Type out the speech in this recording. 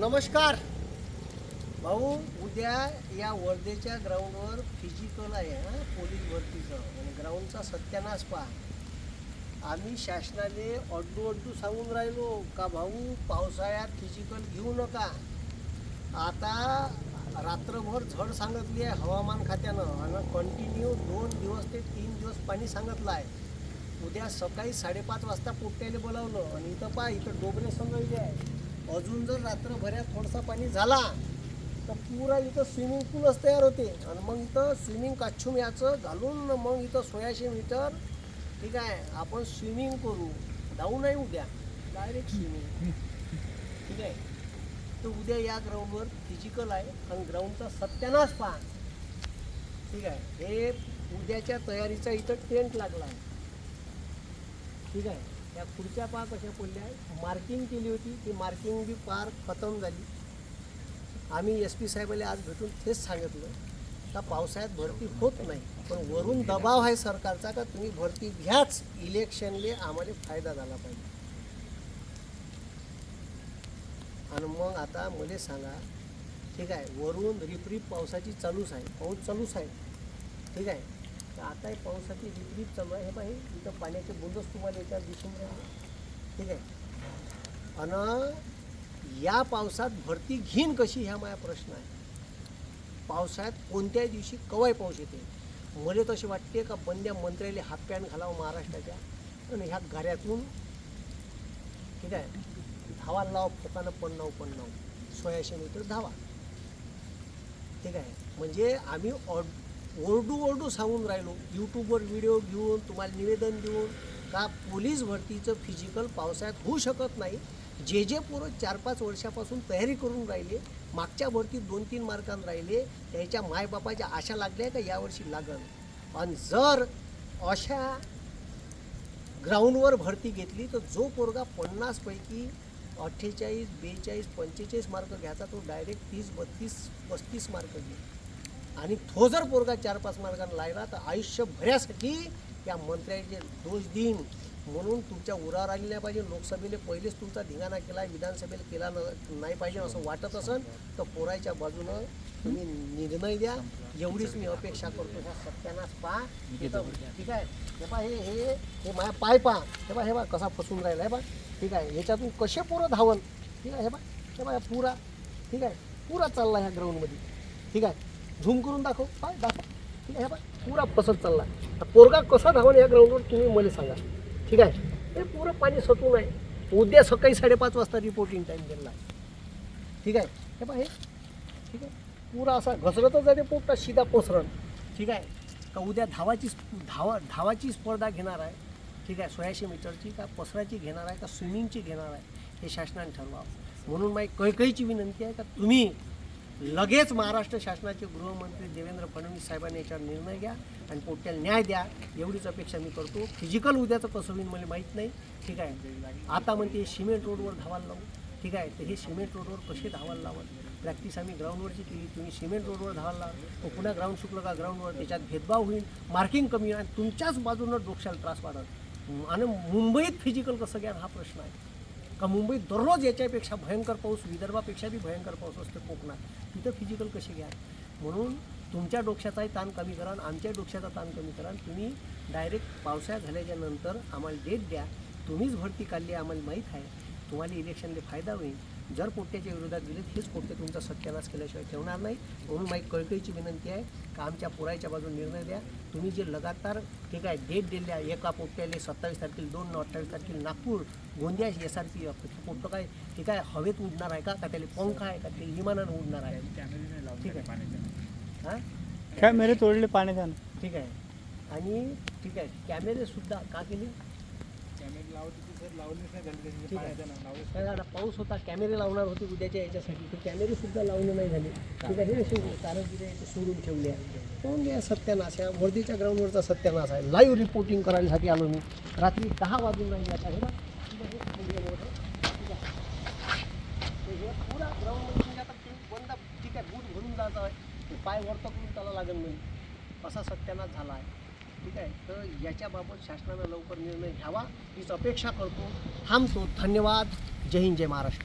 नमस्कार. भाऊ उद्या या वर्धेच्या ग्राउंडवर फिजिकल आहे हां? पोलीस भरतीचं. आणि ग्राउंडचा सत्यानाश पहा. आम्ही शासनाने अड्डू अड्डू सांगून राहिलो का भाऊ पावसाळ्यात फिजिकल घेऊ नका. आता रात्रभर झड सांगितली आहे हवामान खात्यानं आणि कंटिन्यू दोन दिवस ते तीन दिवस पाणी सांगितलं आहे. उद्या सकाळी साडेपाच वाजता पोट्याला बोलावलं आणि इथं पहा इथं डोबरे समजले आहे अजून जर रात्रभरात थोडासा पाणी झाला तर पुरा इथं स्विमिंग पूलच तयार होते. आणि मग इथं स्विमिंग काच्छूम याचं घालून मग इथं सोळाशे मीटर ठीक आहे आपण स्विमिंग करू. धावू नाही उद्या. डायरेक्ट स्विमिंग ठीक आहे. तर उद्या या ग्राउंडवर फिजिकल आहे आणि ग्राउंडचा सत्यानाश पहा. ठीक आहे. हे उद्याच्या तयारीचा इथं टेंट लागला. आहे ठीक आहे. त्या खुर्च्या पहा कशा पडल्या आहेत. मार्किंग केली होती. ती मार्किंग बी पार खतम झाली. आम्ही एस पी साहेबाला आज भेटून तेच सांगितलं का पावसाळ्यात भरती होत नाही पण वरून दबाव आहे सरकारचा का तुम्ही भरती घ्याच. इलेक्शनले आम्हाला फायदा झाला पाहिजे. आणि मग आता मला सांगा ठीक आहे वरून रिपरिप पावसाची चालूच आहे पाऊस चालूच आहे. ठीक आहे. तर आता हे पावसाची विपरीत चालू आहे हे पाहिजे इथं पाण्याचे बुंदच तुम्हाला येतात दिसून राहिले. ठीक आहे. आणि या पावसात भरती घेईन कशी ह्या माझा प्रश्न आहे. पावसाळ्यात कोणत्याही दिवशी कवाय पाऊस येते. मला तसे वाटते का बंद्या मंत्र्याला हाफ पॅन्ट घालावं महाराष्ट्राच्या. आणि ह्या घऱ्यातून ठीक आहे धावा लाव फोकानं पन्नाव पन्नाव. सोळाशे मीटर धावा. ठीक आहे. म्हणजे आम्ही ऑड ओरडू ओरडू सांगून राहिलो. यूट्यूबवर व्हिडिओ घेऊन तुम्हाला निवेदन देऊन का पोलीस भरतीचं फिजिकल पावसाळ्यात होऊ शकत नाही? जे जे पोरं चार पाच वर्षापासून तयारी करून राहिले मागच्या भरतीत दोन तीन मार्कांना राहिले त्याच्या मायबापाच्या आशा लागल्या का यावर्षी लागल? आणि जर अशा ग्राउंडवर भरती घेतली तर जो पोरगा पन्नासपैकी अठ्ठेचाळीस बेचाळीस पंचेचाळीस मार्क घ्यायचा तो डायरेक्ट तीस बत्तीस पस्तीस मार्क घेईल. आणि तो जर पोरगा चार पाच मार्गाने लागला तर आयुष्यभरासाठी या मंत्र्याचे दोष देईन. म्हणून तुमच्या उरावर आलेल्या पाहिजे. लोकसभेला पहिलेच तुमचा धिंगाणा केला विधानसभेला केला नाही पाहिजे असं वाटत असेल तर पोराच्या बाजूनं तुम्ही निर्णय द्या. एवढीच मी अपेक्षा करतो. ह्या सत्यानाश पहा. इथं ठीक आहे? हे पहा हे हे हे माझ्या पाय पहा. हे पहा हे पहा कसा फसून राहिला हे पहा. ठीक आहे? याच्यातून कसे पोरं धावन? ठीक आहे हे पहा. हे पहा पुरा. ठीक आहे? पुरा चालला ह्या ग्राउंडमध्ये ठीक आहे? झूम करून दाखव. पाय दाखव. ठीक आहे हे पुरा फसत चालला. पोरगा कसा धावन या ग्राउंडवर तुम्ही मला सांगा. ठीक आहे? हे पुरं पाणी सतून आहे. उद्या सकाळी साडेपाच वाजता रिपोर्टिंग टाईम दिला ठीक आहे? हे पहा हे. ठीक आहे? पुरा असा घसरतच जाते पोपटा शिदा पोसरण. ठीक आहे? का उद्या धावाची धावा धावाची स्पर्धा घेणार आहे. ठीक आहे? सोळाशे मीटरची का पसराची घेणार आहे का स्विमिंगची घेणार आहे हे शासनाने ठरवावं. म्हणून माझी कैकईची विनंती आहे का तुम्ही लगेच महाराष्ट्र शासनाचे गृहमंत्री देवेंद्र फडणवीस साहेबांनी याच्यावर निर्णय घ्या आणि पोट्याला न्याय द्या. एवढीच अपेक्षा मी करतो. फिजिकल उद्याचं कसं होईल मला माहीत नाही. ठीक आहे? आता म्हणते सिमेंट रोडवर धावायला लावू. ठीक आहे? तर हे सिमेंट रोडवर कसे धावायला लावत प्रॅक्टिस आम्ही ग्राउंडवरची केली. तुम्ही सिमेंट रोडवर धावायला लावा. पुन्हा ग्राउंड सुटलं का ग्राउंडवर त्याच्यात भेदभाव होईल. मार्किंग कमी होईल. आणि तुमच्याच बाजूनं डोक्याला त्रास वाढत आणि मुंबईत फिजिकल कसं घ्या हा प्रश्न आहे. का मुंबईत दररोज याच्यापेक्षा भयंकर पाऊस विदर्भापेक्षा बी भयंकर पाऊस असतो कोकणात. तिथं फिजिकल कसे घ्या? म्हणून तुमच्या डोक्याचाही ताण कमी करा आणि आमच्या डोक्याचा ताण कमी करा. तुम्ही डायरेक्ट पावसाळ्यात झाल्याच्यानंतर आम्हाला डेट द्या. तुम्हीच भरती काढली आम्हाला माहीत आहे. तुम्हाला इलेक्शनले फायदा होईल. जर पोट्याच्या विरोधात दिले हेच पोट्टे तुमचा सत्यानाश केल्याशिवाय ठेवणार नाही. म्हणून माझी कळकळीची विनंती आहे का आमच्या पोराच्या बाजून निर्णय द्या. तुम्ही जे लगातार ठीक आहे डेट दिल्या एका पोट्याला सत्तावीस तारखेला दोन अठ्ठावीस तारखेला Nagpur Gondia S R P पोट्ट काय ठीक आहे हवेत उडणार आहे का? का त्याला पंख आहे? का ते विमानानं उडणार आहे? ठीक आहे. हां? कॅमेरे तोडले पाण्याच्यानं ठीक आहे. आणि ठीक आहे कॅमेरे सुद्धा का केले? ठीक आहे. झालं पाऊस होता कॅमेरे लावणार होते उद्याच्या याच्यासाठी. ते कॅमेरे सुद्धा लावणे नाही झाले. ठीक आहे हे असे कारण की सोडून ठेवले आहे. या सत्यानाश या वर्धीच्या ग्राउंडवरचा सत्यानाश आहे. लाईव्ह रिपोर्टिंग करायसाठी आलो मी. रात्री दहा वाजून नाही आता हे हे पुरा म्हणजे आता बंद ठीक आहे बूट भरून जायचं आहे. पाय वरतं करून त्याला लागेल नाही. असा सत्यानाश झाला आहे. ठीक आहे? तर याच्याबाबत शासनानं लवकर निर्णय घ्यावा हीच अपेक्षा करतो. थांबतो. धन्यवाद. जय हिंद जय महाराष्ट्र.